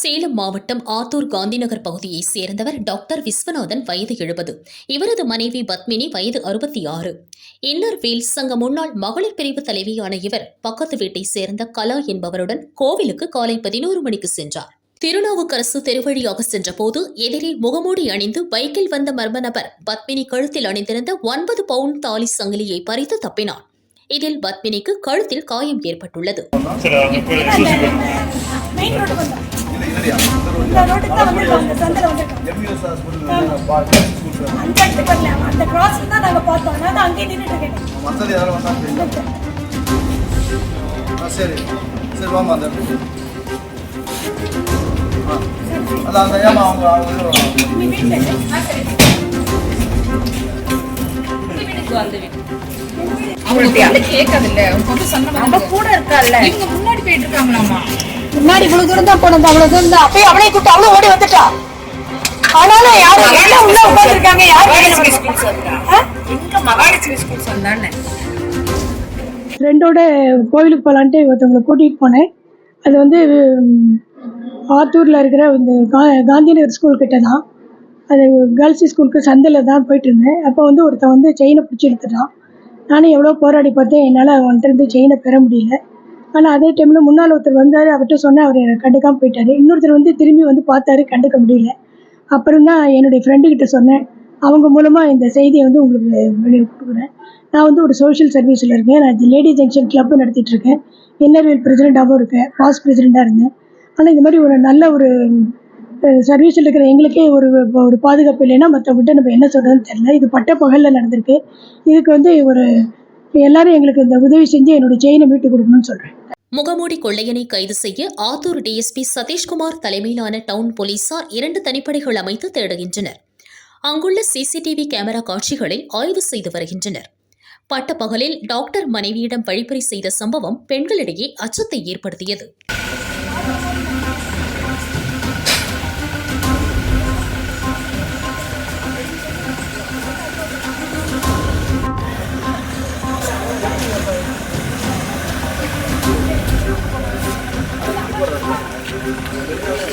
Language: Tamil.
சேலம் மாவட்டம் ஆத்தூர் காந்திநகர் பகுதியைச் சேர்ந்தவர் டாக்டர் விஸ்வநாதன் வயது எழுபது. இவரது மனைவி பத்மினி வயது அறுபத்தி ஆறு இன்னர் வீல் சங்க முன்னாள் மகளிர் பிரிவு தலைவியான இவர் பக்கத்து வீட்டைச் சேர்ந்த கலா என்பவருடன் கோவிலுக்கு காலை பதினோரு மணிக்கு சென்றார். திருநாவுக்கரசு தெருவழியாக சென்றபோது எதிரே முகமூடி அணிந்து பைக்கில் வந்த மர்ம நபர் பத்மினி கழுத்தில் அணிந்திருந்த ஒன்பது பவுண்ட் தாலி சங்கிலியை பறித்து தப்பினார் இதில் பத்மினிக்கு கழுத்தில் காயம் ஏற்பட்டுள்ளது. வந்தோம் இந்த ரோட்டுக்கு தான் வந்திருக்கோம் அந்த சந்தில் வந்திருக்கோம். அந்த இடத்துக்கு வரல அந்த கிராஸ் தான் நாங்கள் பார்த்தோம். நான் அங்கேயே நின்றுட்டு இருக்கேன். மற்றது யாரும் வந்தாங்க ஆ சரி. சரி வாமா அந்த இடத்துக்கு. ஆ அதான் அந்த ஏமா அவங்க அவங்களுக்கு சொன்ன அவ கூட இருக்காள்ல. இவங்க முன்னாடி போயிட்டு இருக்காங்களாமா முன்னாடி இவ்வளவு தூரம் தான் போனது அவ்வளவு தூரம் தான். அப்பயே அவளே கூப்பிட்டு அவ்வளவு ஓடி வந்துட்டா. ஆனாலும் யாரும் எல்லாம் உள்ள உட்காந்துருக்காங்க மகாலட்சுமி யாரும் ஸ்கூல் சொல்றாங்க எங்க மகாலட்சுமி ஸ்கூல் சொன்னான்னு. ஃப்ரெண்டோட கோவிலுக்கு போகலான்ட்டு ஒருத்தவங்களை கூட்டிகிட்டு போனேன். அது வந்து ஆத்தூரில் இருக்கிற இந்த கா காந்திநகர் ஸ்கூல் கிட்ட தான். அது கேர்ள்ஸ் ஸ்கூலுக்கு சந்தையில் தான் போயிட்டு இருந்தேன். அப்போ வந்து ஒருத்தன் வந்து செயினை பிடிச்சி எடுத்துட்டான் நானும் எவ்வளோ போராடி பார்த்தேன். என்னால் அவன்கிட்ட இருந்து செயினை பெற முடியல. ஆனால் அதே டைமில் முன்னால் ஒருத்தர் வந்தார். அவர்கிட்ட சொன்னேன் அவர் எனக்கு கண்டுக்காமல் போயிட்டார். இன்னொருத்தர் வந்து திரும்பி வந்து பார்த்தாரு கண்டுக்க முடியல. அப்புறம் தான் என்னுடைய ஃப்ரெண்டுக்கிட்ட சொன்னேன். அவங்க மூலமாக இந்த செய்தியை வந்து உங்களுக்கு வெளியே கொடுக்குறேன் நான் வந்து ஒரு சோஷியல் சர்வீஸில் இருக்கேன். நான் லேடி ஜங்ஷன் கிளப்பும் நடத்திட்டுருக்கேன் இருக்கேன். பிரசிடெண்ட்டாகவும் இருக்கேன். பாஸ் பிரசிடெண்ட்டாக இருந்தேன். ஆனால் இந்த மாதிரி ஒரு நல்ல ஒரு சர்வீஸில் இருக்கிற எங்களுக்கே ஒரு ஒரு பாதுகாப்பு இல்லைன்னா மற்றவங்ககிட்ட நம்ம என்ன சொல்கிறதுன்னு தெரியல. இது பட்ட பகலில் நடந்திருக்கு. இதுக்கு வந்து ஒரு எல்லாரும் எங்களுக்கு இந்த உதவி செஞ்சு என்னோட செயினை மீட்டு கொடுக்கணும்னு சொல்கிறேன் முகமூடி கொள்ளையனை கைது செய்ய ஆத்தூர் டிஎஸ்பி சதீஷ்குமார் தலைமையிலான டவுன் போலீசார் இரண்டு தனிப்படைகள் அமைத்து தேடுகின்றனர். அங்குள்ள சிசிடிவி கேமரா காட்சிகளை ஆய்வு செய்து வருகின்றனர். பட்டப்பகலில் டாக்டர் மனைவியிடம் வழிப்பறி செய்த சம்பவம் பெண்களிடையே அச்சத்தை ஏற்படுத்தியது. Gracias.